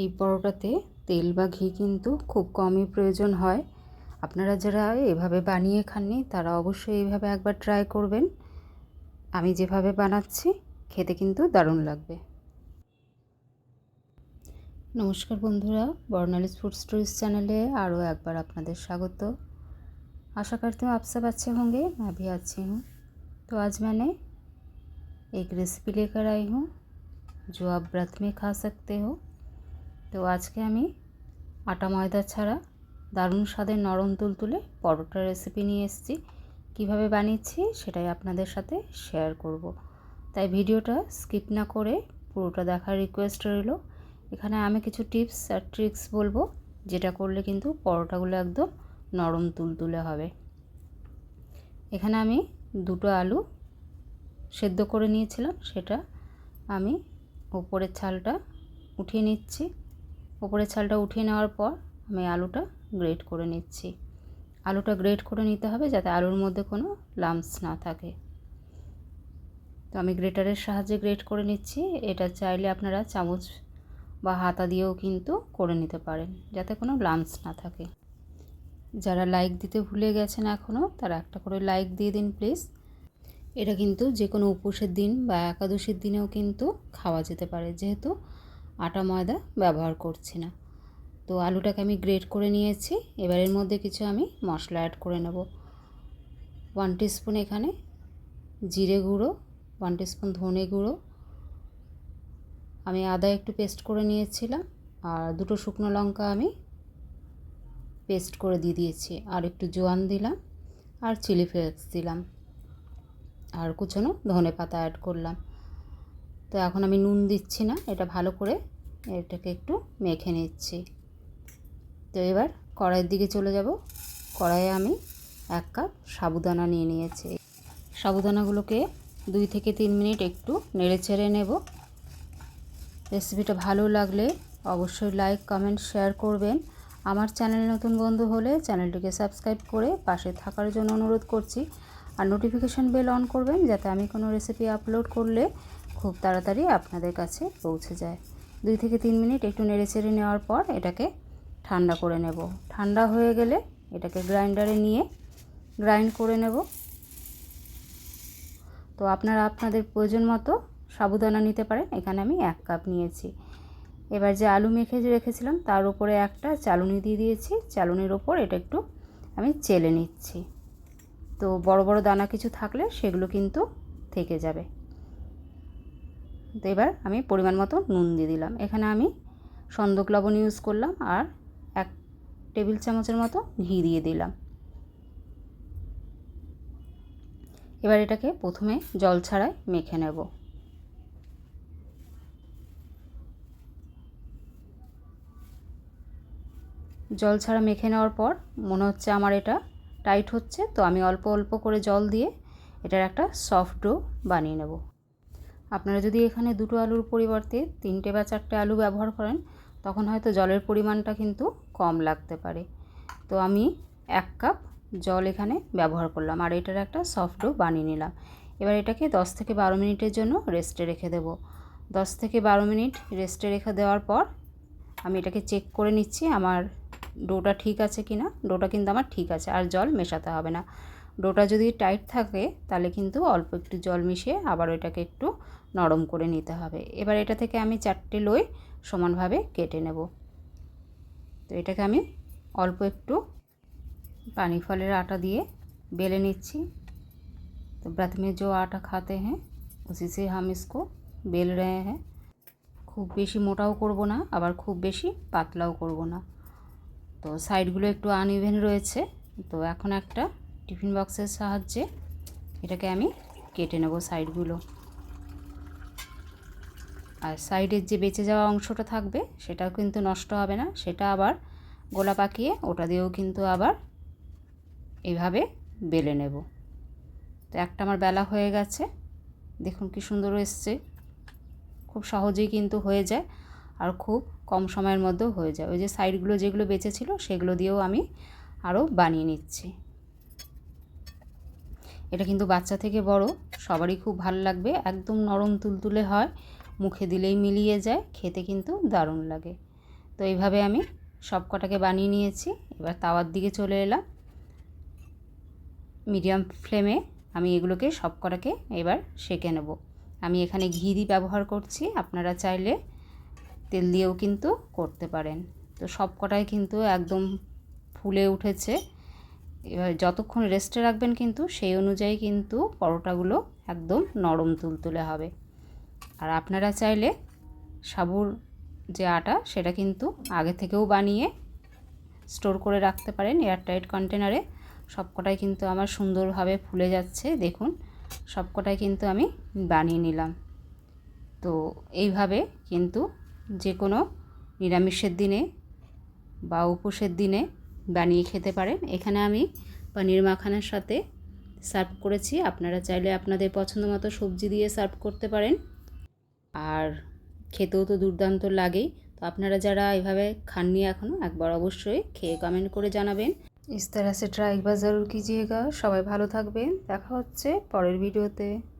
এই পরোটাতে তেল বা ঘি কিন্তু খুব কমই প্রয়োজন হয়। আপনারা যারা এভাবে বানিয়ে খাননি, তারা অবশ্যই এইভাবে একবার ট্রাই করবেন। আমি যেভাবে বানাচ্ছি, খেতে কিন্তু দারুণ লাগবে। নমস্কার বন্ধুরা বর্ণালিস ফুড স্টোরিজ চ্যানেলে আরও একবার আপনাদের স্বাগত। আশা करती हूँ आप হোঙ্গে, আমি আছি मैं তো আজ মানে এক রেসিপি লেখার আই रेसिपी জো आई हूँ जो आप তো আজকে আমি আটা ময়দা ছাড়া দারুণ স্বাদের নরম তুলতুলে পরোটার রেসিপি নিয়ে এসেছি। কীভাবে বানিয়েছি সেটাই আপনাদের সাথে শেয়ার করব। তাই ভিডিওটা স্কিপ না করে পুরোটা দেখার রিকোয়েস্ট রইল। এখানে আমি কিছু টিপস আর ট্রিক্স বলব, যেটা করলে কিন্তু পরোটাগুলো একদম নরম তুলতুলে হবে। এখানে আমি দুটো আলু সেদ্ধ করে নিয়েছিলাম, সেটা আমি ওপরের ছালটা উঠিয়ে নিচ্ছি। ওপরের ছালটা উঠিয়ে নেওয়ার পর আমি আলুটা গ্রেট করে নিচ্ছি। আলুটা গ্রেট করে নিতে হবে যাতে আলুর মধ্যে কোনো লামস না থাকে। তো আমি গ্রেটারের সাহায্যে গ্রেট করে নিচ্ছি। এটা চাইলে আপনারা চামচ বা হাতা দিয়েও কিন্তু করে নিতে পারেন যাতে কোনো লামস না থাকে। যারা লাইক দিতে ভুলে গেছেন এখনও তারা একটা করে লাইক দিয়ে দিন প্লিজ। এটা কিন্তু যে কোনো উপোসের দিন বা একাদশীর দিনেও কিন্তু খাওয়া যেতে পারে। যেহেতু আটা ময়দা ব্যবহার করছি না। তো আলুটাকে আমি গ্রেট করে নিয়েছি। এবার এর মধ্যে কিছু আমি মশলা অ্যাড করে নেব। ওয়ান টিস্পুন এখানে জিরে গুঁড়ো ওয়ান টিস্পুন ধনে গুঁড়ো। আমি আদা একটু পেস্ট করে নিয়েছিলাম। আর দুটো শুকনো লঙ্কা আমি পেস্ট করে দিয়ে দিয়েছি। আর একটু জোয়ান দিলাম আর চিলি ফ্লেক্স দিলাম। আর কুচনো ধনে পাতা অ্যাড করলাম। তো এখন আমি নুন দিচ্ছি না, এটা ভালো করে এটাকে একটু মেখে নিচ্ছি। তো এবার কড়াইয়ের দিকে চলে যাব। কড়াইয়ে আমি এক কাপ সাবুদানা নিয়ে নিয়েছি। সাবুদানাগুলোকে দুই থেকে তিন মিনিট একটু নেড়ে চেড়ে নেব। রেসিপিটা ভালো লাগলে অবশ্যই লাইক, কমেন্ট, শেয়ার করবেন। আমার চ্যানেল নতুন বন্ধু হলে চ্যানেলটিকে সাবস্ক্রাইব করে পাশে থাকার জন্য অনুরোধ করছি। আর নোটিফিকেশান বেল অন করবেন যাতে আমি কোনো রেসিপি আপলোড করলে খুব তাড়াতাড়ি আপনাদের কাছে পৌঁছে যায়। দুই থেকে তিন মিনিট একটু নেড়ে চেড়ে নেওয়ার পর এটাকে ঠান্ডা করে নেব। ঠান্ডা হয়ে গেলে এটাকে গ্রাইন্ডারে নিয়ে গ্রাইন্ড করে নেব। তো আপনারা আপনাদের প্রয়োজন মতো সাবুদানা নিতে পারেন। এখানে আমি এক কাপ নিয়েছি। এবার যে আলু মেখে রেখেছিলাম, তার উপরে একটা চালুনি দিয়ে দিয়েছি। চালুনির ওপর এটা একটু আমি চেলে নিচ্ছি। তো বড় বড় দানা কিছু থাকলে সেগুলো কিন্তু থেকে যাবে। তো এবার আমি পরিমাণ মতো নুন দিয়ে দিলাম। এখানে আমি সন্দক লবণ ইউজ করলাম আর এক টেবিল চামচের মতো ঘি দিয়ে দিলাম। এবার এটাকে প্রথমে জল ছাড়াই মেখে নেব। জল ছাড়া মেখে নেওয়ার পর মনে হচ্ছে আমার এটা টাইট হচ্ছে, তো আমি অল্প অল্প করে জল দিয়ে এটার একটা সফট ডো বানিয়ে নেব। আপনারা যদি এখানে দুটো আলুর পরিবর্তে তিনটে বা চারটে আলু ব্যবহার করেন, তখন হয়তো জলের পরিমাণটা কিন্তু কম লাগতে পারে। তো আমি এক কাপ জল এখানে ব্যবহার করলাম আর এটার একটা সফট ডো বানিয়ে নিলাম। এবার এটাকে 10 থেকে বারো মিনিটের জন্য রেস্টে রেখে দেব। 10 থেকে বারো মিনিট রেস্টে রেখে দেওয়ার পর আমি এটাকে চেক করে নিচ্ছি আমার ডোটা ঠিক আছে কি না ডোটা কিন্তু আমার ঠিক আছে, আর জল মেশাতে হবে না। ডোটা যদি টাইট থাকে তাহলে কিন্তু অল্প একটু জল মিশিয়ে আবার এটাকে একটু নরম করে নিতে হবে এবার এটা থেকে আমি চারটে লই সমানভাবে কেটে নেব তো এটাকে আমি অল্প একটু পানি ফলের আটা দিয়ে বেলে নিচ্ছি तो व्रत में जो आटा खाते हैं उसी से हम इसको बेल रहे हैं খুব বেশি মোটাও করব না আবার খুব বেশি পাতলাও করব না তো সাইডগুলো একটু আনইভেন রয়েছে তো এখন একটা টিফিন বক্সের সাহায্যে এটাকে আমি কেটে নেব সাইডগুলো। আর সাইডের যে বেঁচে যাওয়া অংশটা থাকবে, সেটাও কিন্তু নষ্ট হবে না। সেটা আবার গোলা পাকিয়ে ওটা দিয়েও কিন্তু আবার এইভাবে বেলে নেব। তো একটা আমার বেলা হয়ে গেছে। দেখুন কি সুন্দর এসছে। খুব সহজেই কিন্তু হয়ে যায় আর খুব কম সময়ের মধ্যেও হয়ে যায়। ওই যে সাইডগুলো যেগুলো বেঁচে ছিল সেগুলো দিয়েও আমি আরও বানিয়ে নিচ্ছি। এটা কিন্তু বাচ্চা থেকে বড়, সবারই খুব ভালো লাগবে, একদম নরম তুলতুলে হয়, মুখে দিলেই মিলিয়ে যায়, খেতে কিন্তু দারুণ লাগে। তো এইভাবে আমি সব কটাকে বানিয়ে নিয়েছি, এবার তাওয়ার দিকে চলে এলাম। মিডিয়াম ফ্লেমে আমি এগুলোকে সব কটাকে এবার সেঁকে নেব। আমি এখানে ঘি দিয়ে ব্যবহার করছি, আপনারা চাইলে তেল দিয়েও কিন্তু করতে পারেন। তো সব কটাই কিন্তু একদম ফুলে উঠেছে যতক্ষণ রেস্টে রাখবেন কিন্তু সেই অনুযায়ী কিন্তু পরোটাগুলো একদম নরম তুলতুলে হবে। আর আপনারা চাইলে সাবুর যে আটা সেটা কিন্তু আগে থেকেও বানিয়ে স্টোর করে রাখতে পারেন এয়ারটাইট কন্টেনারে সবকটাই কিন্তু আমার সুন্দরভাবে ফুলে যাচ্ছে, দেখুন। সবকটাই কিন্তু আমি বানিয়ে নিলাম। তো এইভাবে কিন্তু যে কোনো নিরামিষের দিনে বা উপোসের দিনে বানিয়ে খেতে পারেন। এখানে আমি পনির মাখানার সাথে সার্ভ করেছি। আপনারা চাইলে আপনাদের পছন্দ মতো সবজি দিয়ে সার্ভ করতে পারেন। আর খেতেও তো দুর্দান্ত লাগেই তো আপনারা যারা এভাবে খাননি এখনও একবার অবশ্যই খেয়ে কমেন্ট করে জানাবেন। ইস্তারা সেটা সে ট্রাই একবার জরুর কিজিয়েগা সবাই ভালো থাকবেন। দেখা হচ্ছে পরের ভিডিওতে।